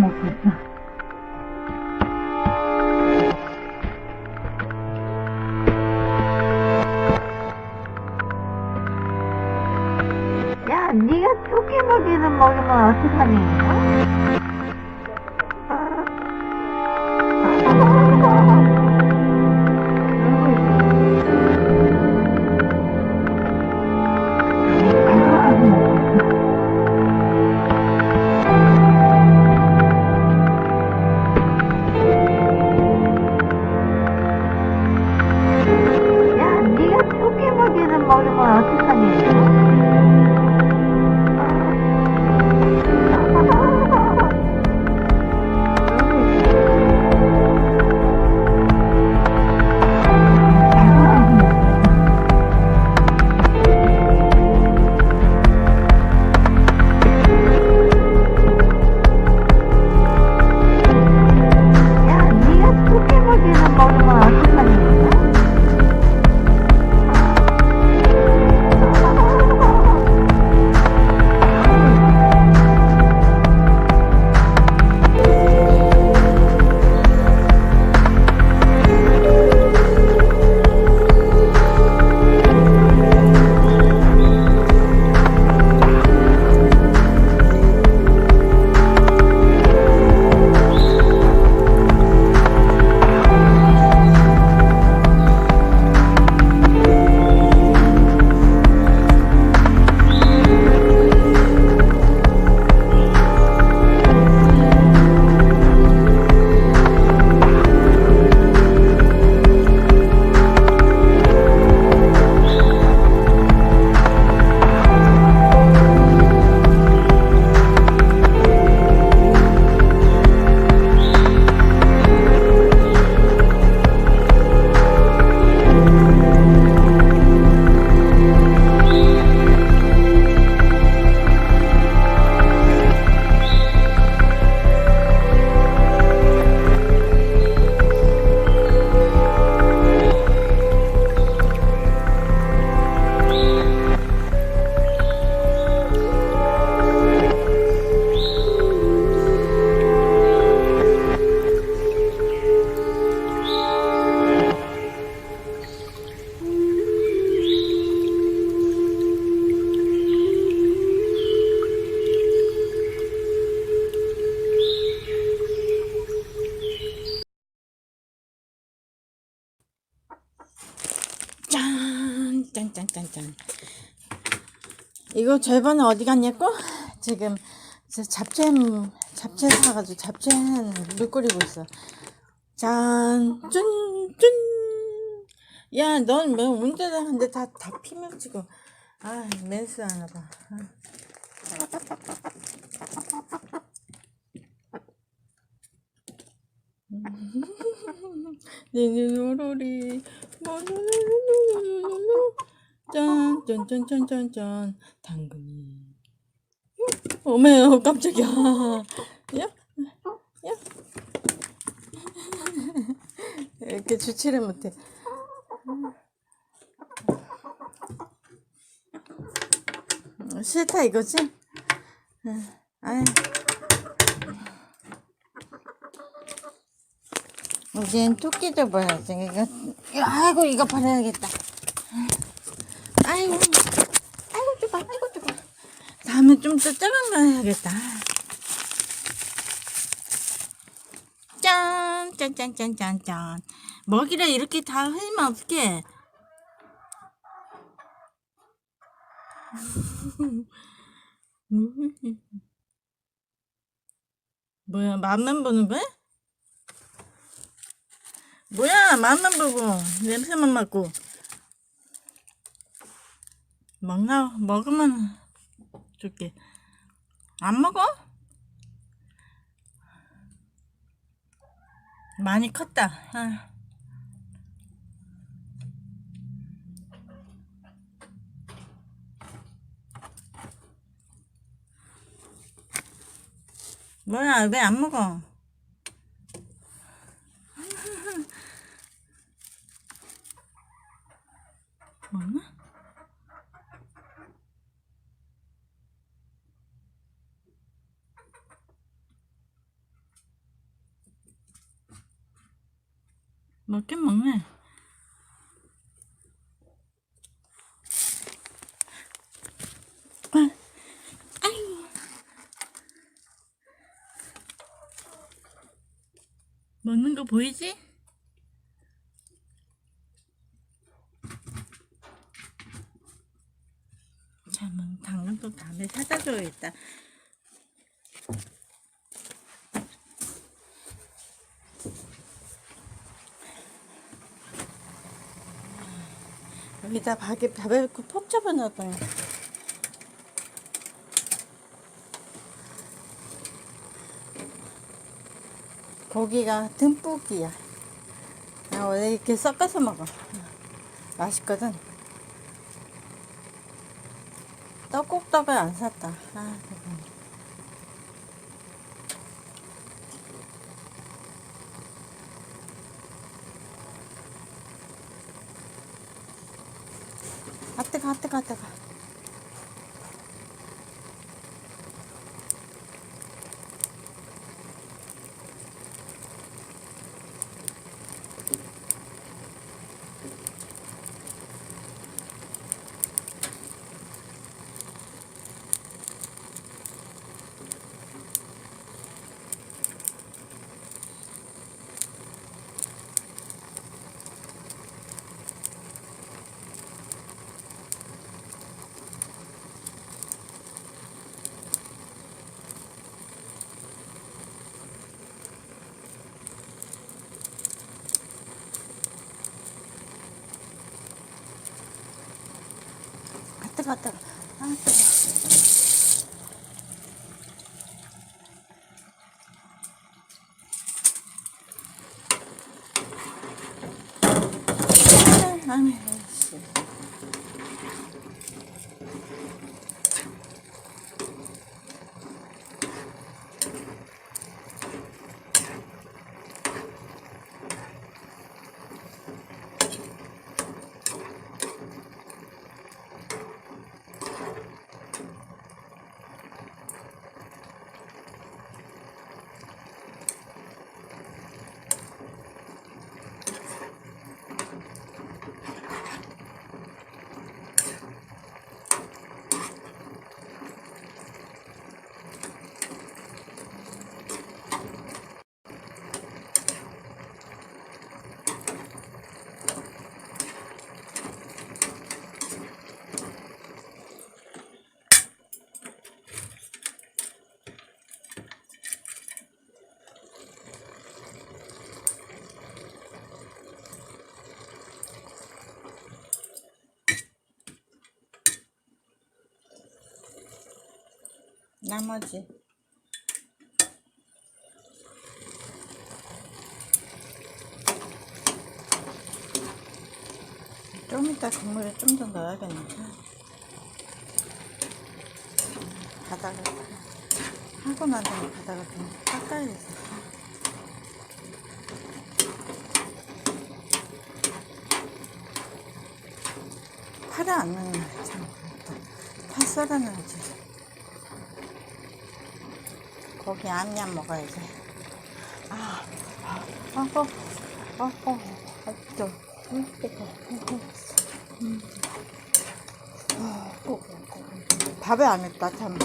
먹 먹 짠! 짠짠짠짠. 이거 절반은 어디 갔냐고? 지금 저 잡채, 잡채 사가지고 잡채 물 끓이고 있어. 짠! 짠! 짠! 야, 넌뭐 운전을 하는데 다, 다 피면 치고. 아, 멘스 하나 봐. 아. 모노노노노노노노 짠짠짠짠짠짠 당근이 어메 깜짝이야 야? 야? 이렇게 주치를 못해 음, 싫다 이거지? 아이 이젠 토끼도 봐야지. 이거, 아이고, 이거 버려야겠다. 아이고, 아이고, 좁아, 아이고, 좁아. 다음에 좀 더 작은 거 해야겠다. 짠, 짠, 짠, 짠, 짠, 짠. 먹이를 이렇게 다 흘리면 어떡해. 뭐야, 맛만 보는 거야? 뭐야? 맛만 보고. 냄새만 맡고. 먹나? 먹으면 줄게. 안 먹어? 많이 컸다. 아. 뭐야? 왜 안 먹어 맞나? 먹긴 먹네. 먹는 거 보이지? 줘야겠다. 여기다 밥에 밥에 푹 잡아놨더니 고기가 듬뿍이야. 나 원래 이렇게 섞어서 먹어. 맛있거든. 떡국떡을 안 샀다. 아. 아 뜨거, 아 뜨거, 아 뜨거. 아뜨거, 아 뜨거. 아 뜨거. 아니, 아이씨. 나머지. 좀 이따 국물에 좀 더 넣어야겠네 바닥을 하고 난 다음에 바닥을 좀 닦아야겠어 파를 안 넣는 거참 파 썰어 넣어야지 고기 암냠 먹어야지. 아, 아, 아, 어, 어, 어, 아, 또, 음, 뜨거, 음, 아, 꼭, 꼭. 밥에 안 했다 참.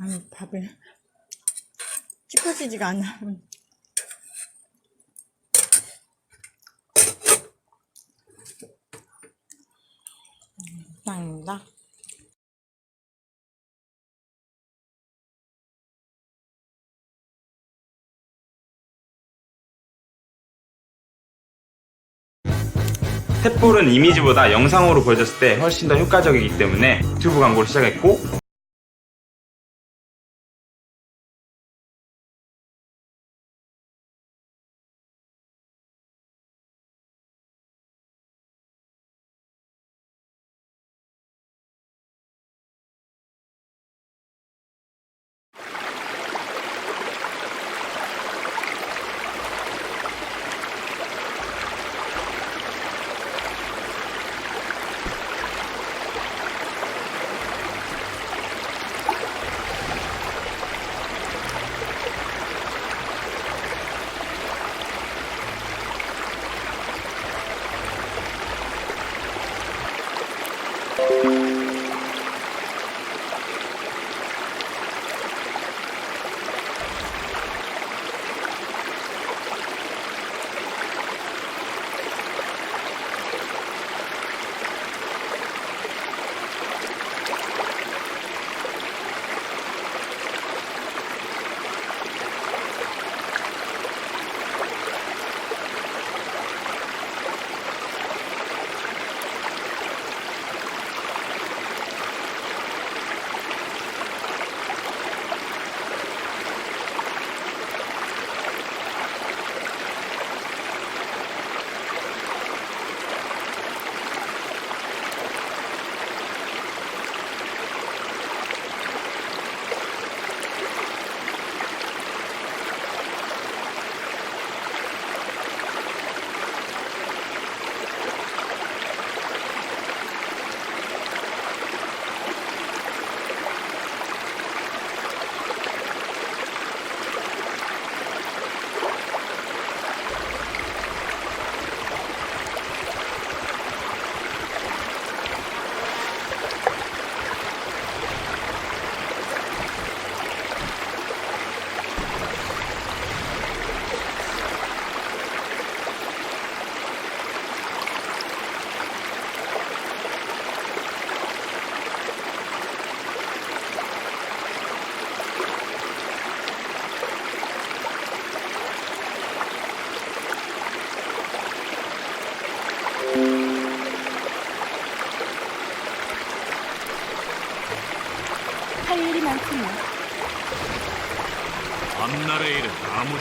아니 밥에 찌꺼지지가 않아. 땅입니다. 탭볼은 이미지보다 영상으로 보여줬을 때 훨씬 더 효과적이기 때문에 유튜브 광고를 시작했고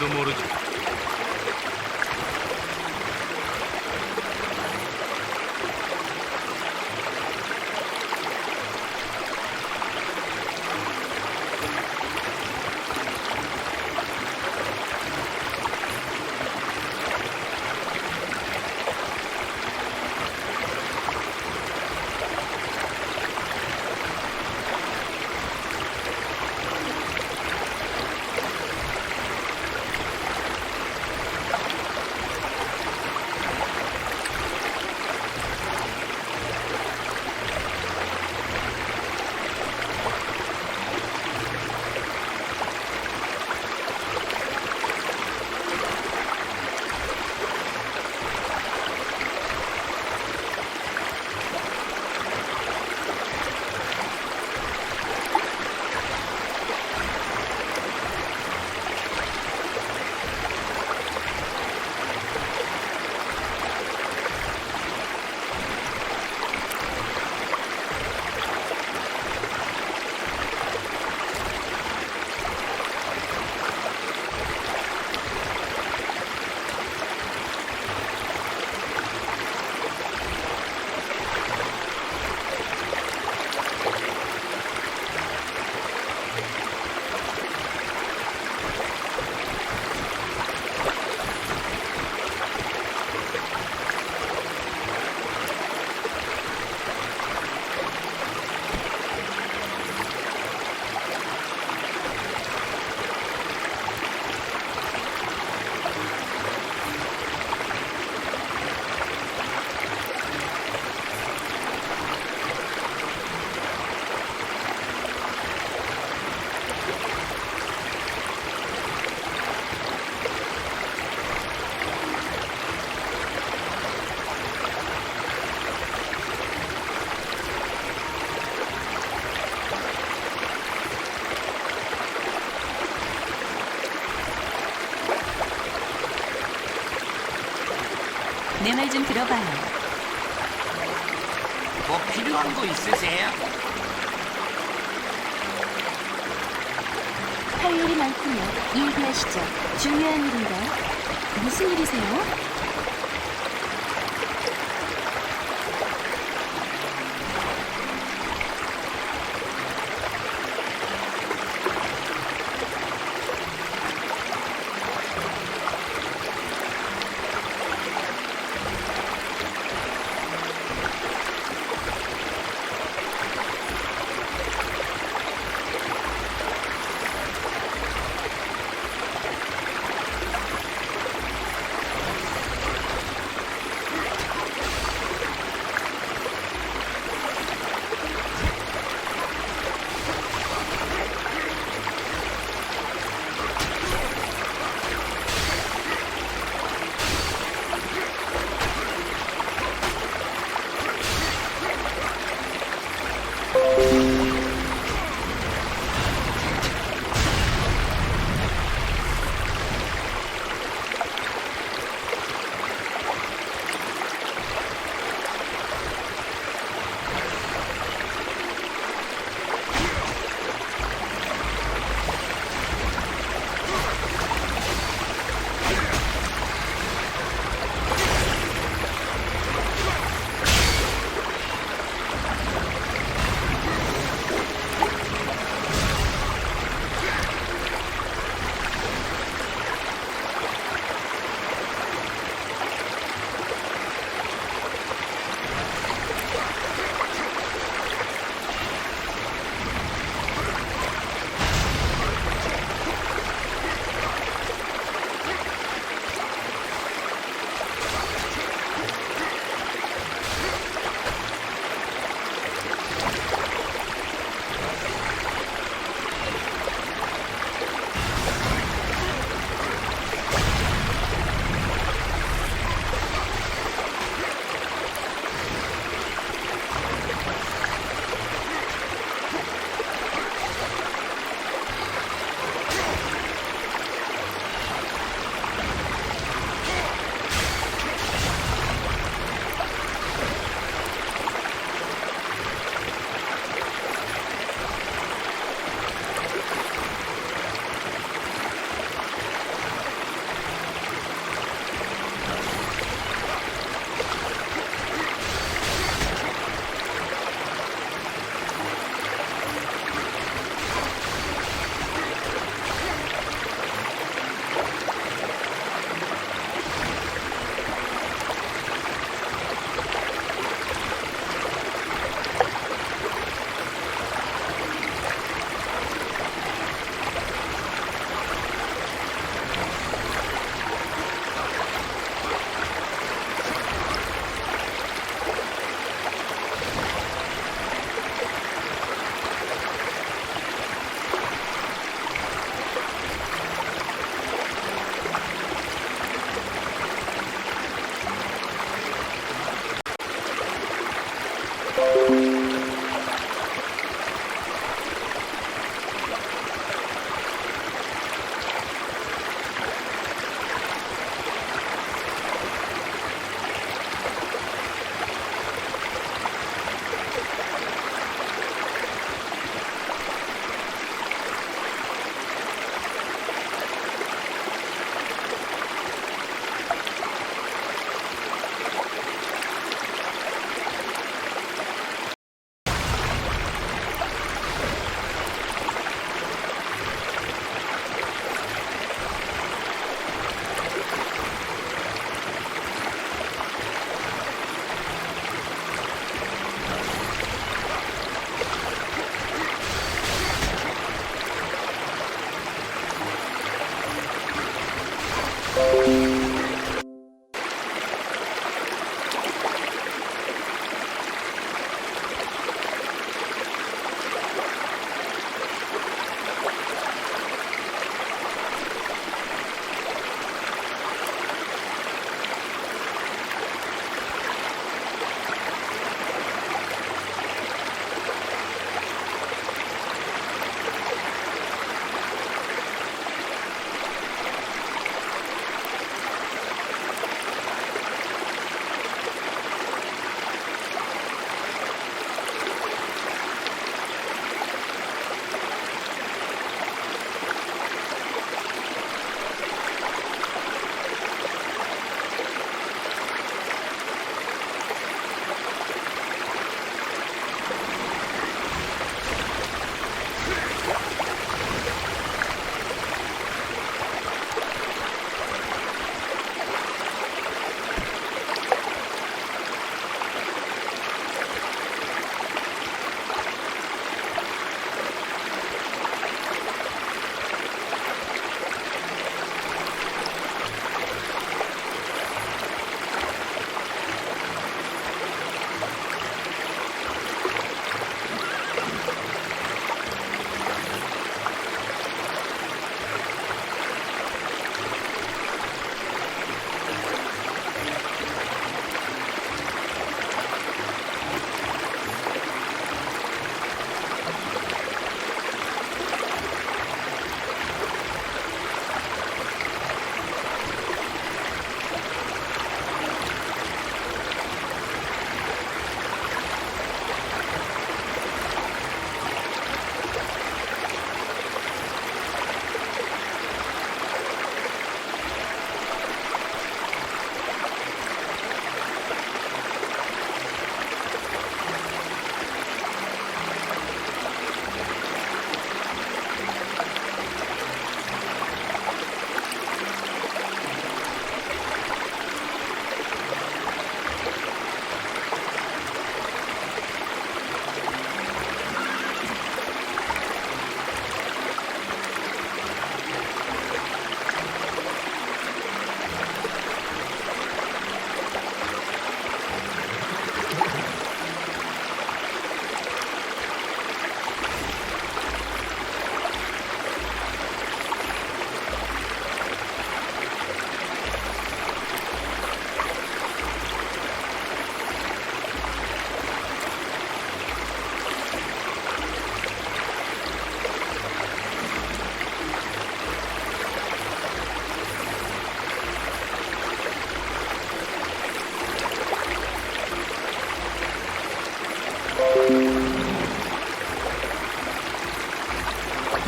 일 들어봐요. 뭐 필요한 거 있으세요? 할 일이 많군요. 얘기하시죠. 중요한 일인가요? 무슨 일이세요?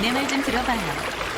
내 말 좀 들어봐요.